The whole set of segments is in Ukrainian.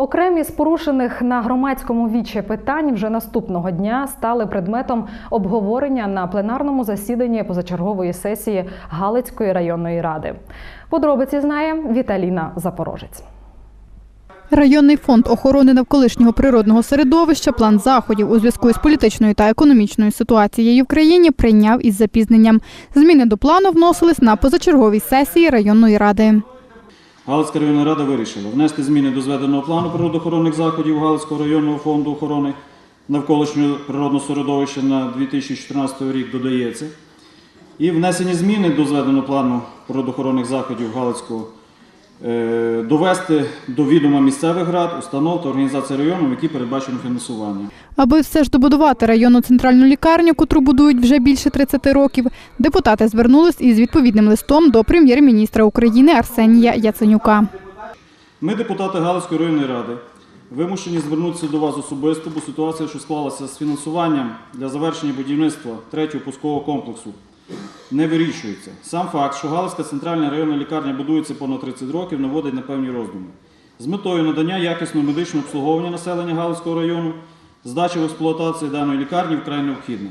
Окремі з порушених на громадському вічі питань вже наступного дня стали предметом обговорення на пленарному засіданні позачергової сесії Галицької районної ради. Подробиці знає Віталіна Запорожець. Районний фонд охорони навколишнього природного середовища план заходів у зв'язку із політичною та економічною ситуацією в країні прийняв із запізненням. Зміни до плану вносились на позачерговій сесії районної ради. Галицька районна рада вирішила внести зміни до зведеного плану природоохоронних заходів Галицького районного фонду охорони навколишнього природного середовища на 2014 рік додається. І внесені зміни до зведеного плану природоохоронних заходів Галицького довести до відома місцевих рад, установ та організацій району, які передбачено фінансування. Аби все ж добудувати районну центральну лікарню, котру будують вже більше 30 років, депутати звернулись із відповідним листом до прем'єр-міністра України Арсенія Яценюка. Ми, депутати Галицької районної ради, вимушені звернутися до вас особисто, бо ситуація, що склалася з фінансуванням для завершення будівництва третього пускового комплексу, не вирішується. Сам факт, що Галицька центральна районна лікарня будується понад 30 років, наводить на певні роздуми. З метою надання якісного медичного обслуговування населення Галицького району, здача в експлуатацію даної лікарні вкрай необхідна.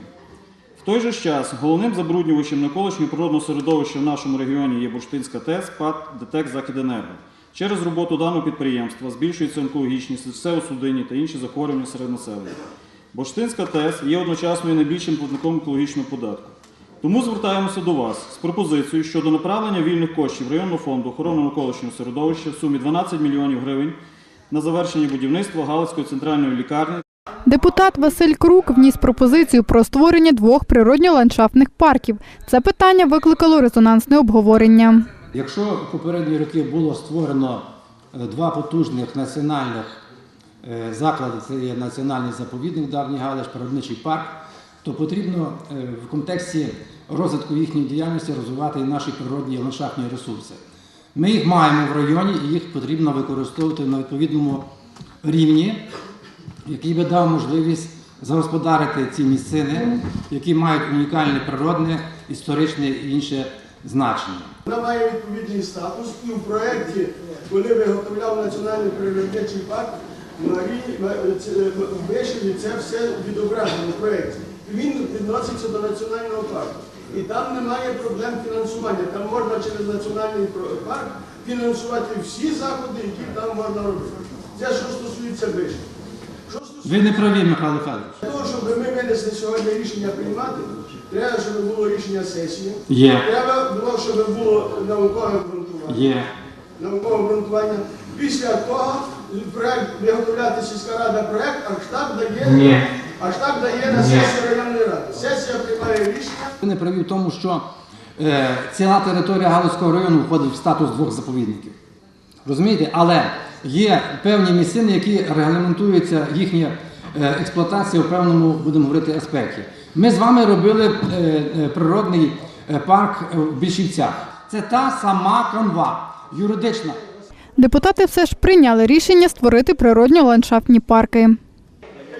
В той же час головним забруднювачем навколишнього природного середовища в нашому регіоні є Бурштинська ТЕС, ПАД ДТЕК Західенерго. Через роботу даного підприємства збільшується онкологічність, серцево-судинні та інші захворювання серед населення. Бурштинська ТЕС є одночасно і найбільшим платником екологічного податку. Тому звертаємося до вас з пропозицією щодо направлення вільних коштів районного фонду охорони навколишнього середовища в сумі 12 мільйонів гривень на завершення будівництва Галицької центральної лікарні Депутат Василь Крук вніс пропозицію про створення двох природньо-ландшафтних парків. Це питання викликало резонансне обговорення. Якщо в попередні роки було створено е, два потужних національних е, заклади, це є національний заповідник Давній Галич, природничий парк, то потрібно е, в контексті розвитку їхньої діяльності розвивати і наші природні ландшафтні ресурси. Ми їх маємо в районі і їх потрібно використовувати на відповідному рівні, який би дав можливість загосподарити ці місцини, які мають унікальне природне, історичне і інше значення. Вона має відповідний статус і в проєкті, коли виготовляв національний природничий парк, Ма- це- це все відображено в проєкті. Він відноситься до національного парку. І там немає проблем фінансування. Там можна через національний парк фінансувати всі заходи, які там можна робити. Це що стосується стосується Ви не праві, Михайло Федорович. для того, щоб ми винесли сьогодні рішення приймати, треба, щоб було рішення сесії. Є. Треба було, щоб було наукове обґрунтування. Є. Наукове обґрунтування. Після того проект виготовляти сільська рада проект, а штаб дає, Ні. А штаб дає на сесію районної ради. Сесія приймає рішення. Не праві в тому, що е, ціла територія Галицького району входить в статус двох заповідників. Розумієте? Але є певні місцини, які регламентуються їхня е, експлуатація в певному, будемо говорити, аспекті. Ми з вами робили е, е, природний е, парк в Більшівцях. Це та сама канва, юридична. Депутати все ж прийняли рішення створити природньо-ландшафтні парки.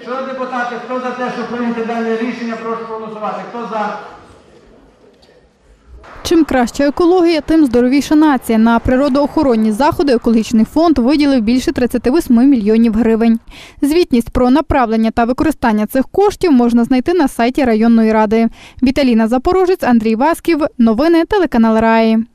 Що депутати, хто за те, щоб прийняти дане рішення, прошу голосувати. Хто за? Чим краща екологія, тим здоровіша нація. На природоохоронні заходи екологічний фонд виділив більше 38 мільйонів гривень. Звітність про направлення та використання цих коштів можна знайти на сайті районної ради. Віталіна Запорожець, Андрій Васків. Новини телеканал Раї.